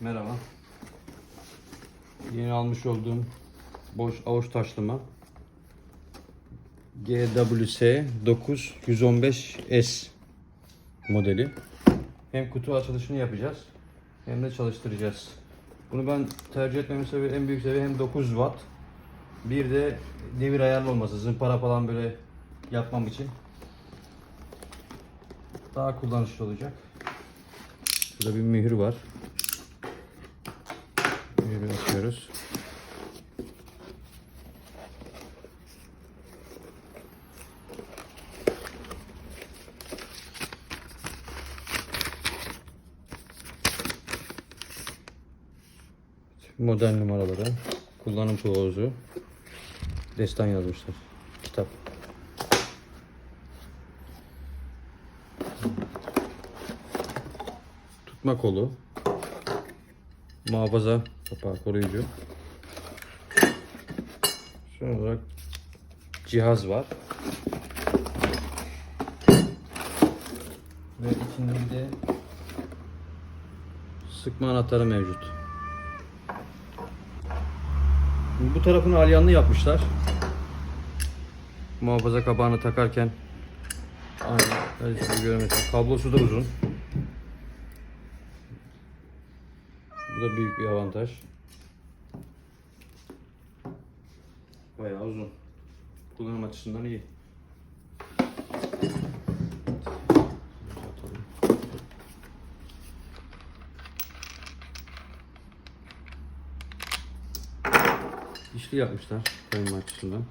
Merhaba. Yeni almış olduğum boş avuç taşlama GWS 9115S modeli. Hem kutu açılışını yapacağız hem de çalıştıracağız. Bunu ben tercih etmemin sebebi en büyük sebebi hem 9 watt bir de devir ayarlı olması zımpara falan böyle yapmam için daha kullanışlı olacak. Burada bir mühür var. Mühürü açıyoruz. Model numaraları, kullanım kılavuzu, destan yazmışlar. Kitap. Tutma kolu, muhafaza kapağı koruyucu. Son olarak cihaz var. Ve içinde sıkma anahtarı mevcut. Bu tarafını alyanlı yapmışlar. Muhafaza kabağını takarken aynı göremezsin. Kablosu da uzun. Da büyük bir avantaj. Bayağı uzun. Kullanım açısından iyi. İşli yapmışlar koyma açısından.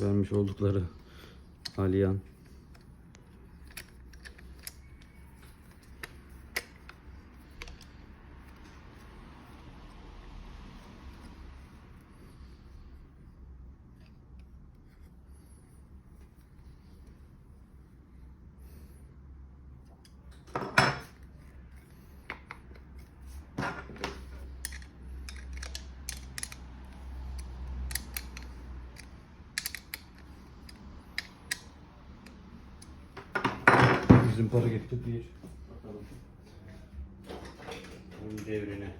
Vermiş oldukları alyan. Bizim para getirdik bir. Bakalım. Bunun devrine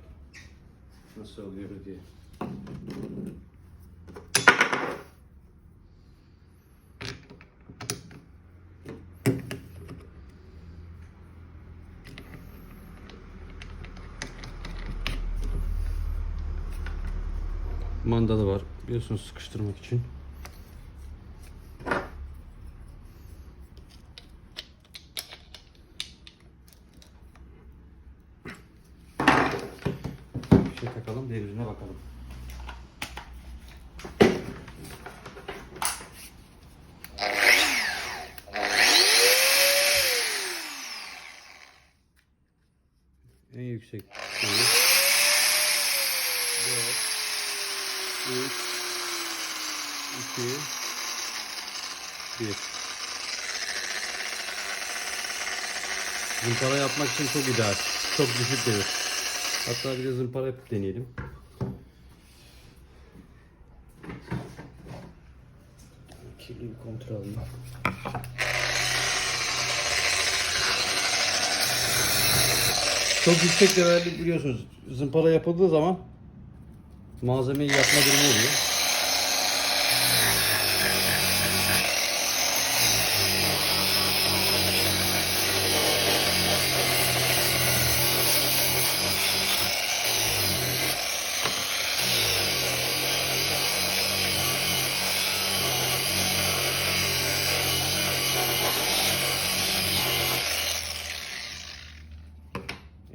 nasıl oluyor diye. Mandalı var. Biliyorsunuz sıkıştırmak için. Şey takalım, devrine bakalım. En yüksek şeyi. 4 3 2 1 Zımpara yapmak için çok ideal. Çok düşük devir. Hatta bir de zımpara deneyelim. Kirli bir kontrol alayım. Çok yüksek değerli biliyorsunuz. Zımpara yapıldığı zaman malzemeyi yakma durumu oluyor.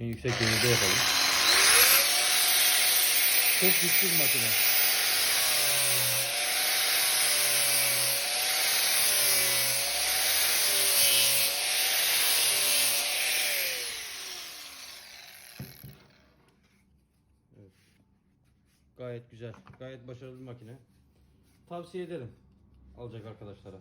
En yüksek devirde yapalım. Çok güçlü bir makine. Evet. Gayet güzel. Gayet başarılı bir makine. Tavsiye ederim alacak arkadaşlara.